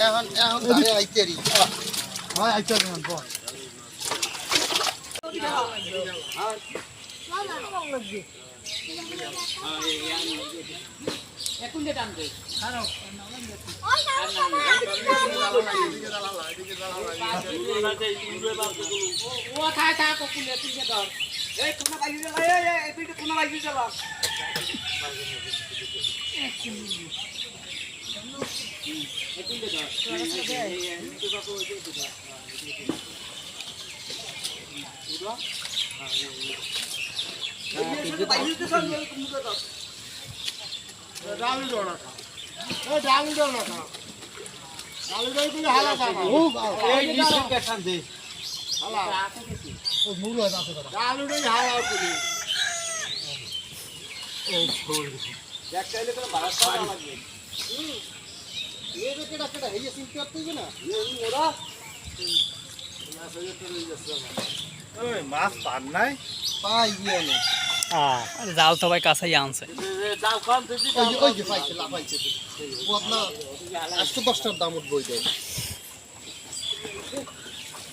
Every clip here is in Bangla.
এখন এখন ধারে আইতেরি হয় আইতে না বল ডালি দাও না খা এ ডালি দাও না খা তুমি হালা খা এই ডিসের কেসান দে হালা ও মুড় হয় না তো ডালি দাও হালা তুমি এই যে কেডা মাছ পান নাই? পাই গিয়ে না আরে জাল সবাই কাছেই আনছে। দশটার দাম উঠবো ওই যায়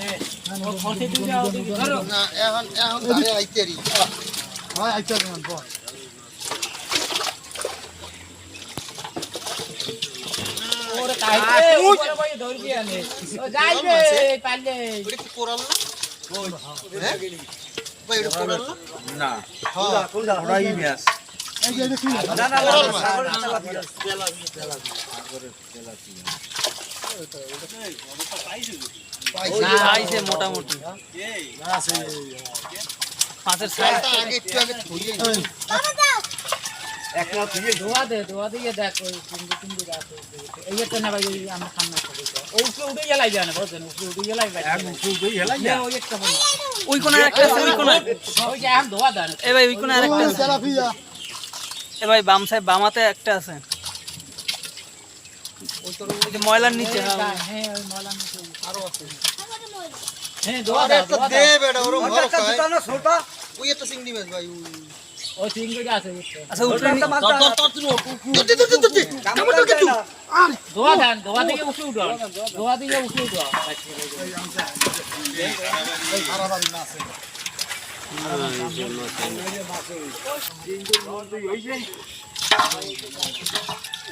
দে আয় এই জায়গা জায়গায় যদি কালু মানে এদিকে আয়। একটা মাস বাচ্চাটা দুটোই লোকা কালু হয়েছে নাইন দিলেও আছে না এখন এখন ধারে আইতেরি হয় আইতে না বল ওটা কি কোরাল না হ্যাঁ ভাই ওটা কোরাল না হ্যাঁ এই যে দেখি কোরাল মাছ পাইছে আইছে মোটামুটি। মাছের সাইজ। আগে একটু আগে ধুইয়ে ধোয়া দে ধোয়া দিয়ে দেখ ওই চিংড়ি চিংড়ি রাখ এই একটা না ভাই ওই সামনে একটা ও উপরে উঠে গেলাই জানে বুঝছেন? উপরে উঠে গেলাই ভাই নে, ওই একটা বলো। ওই কোণে একটা আছে ওই কোণে ওই যে এখন ধোয়া দেন এ ভাই ওই কোণে আরেকটা আছে। এ ভাই বাম সাইড বামাতে একটা আছে। ওই যে ময়লার নিচে। হ্যাঁ। হ্যাঁ ওই ময়লা নিচে। আরও আছে হ্যাঁ একটা ওই একটা চিংড়ি মাছ ভাই চিংড়ি আছে আচ্ছা নি- কিছু দেন দিয়ে উঠে উঠো ধোয়া দিয়ে উঠে উঠো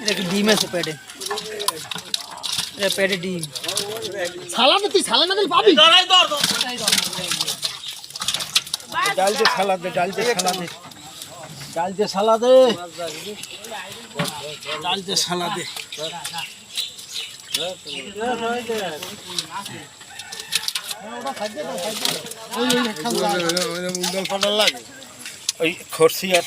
এটা কি ডিম আছে পেটে এটা পেটে ডিম সালামে তুই সালামে দিল পাবি ডাল দে দে ডাল দে দে ডাল দে দে ডাল দে দে ওই খরসি আর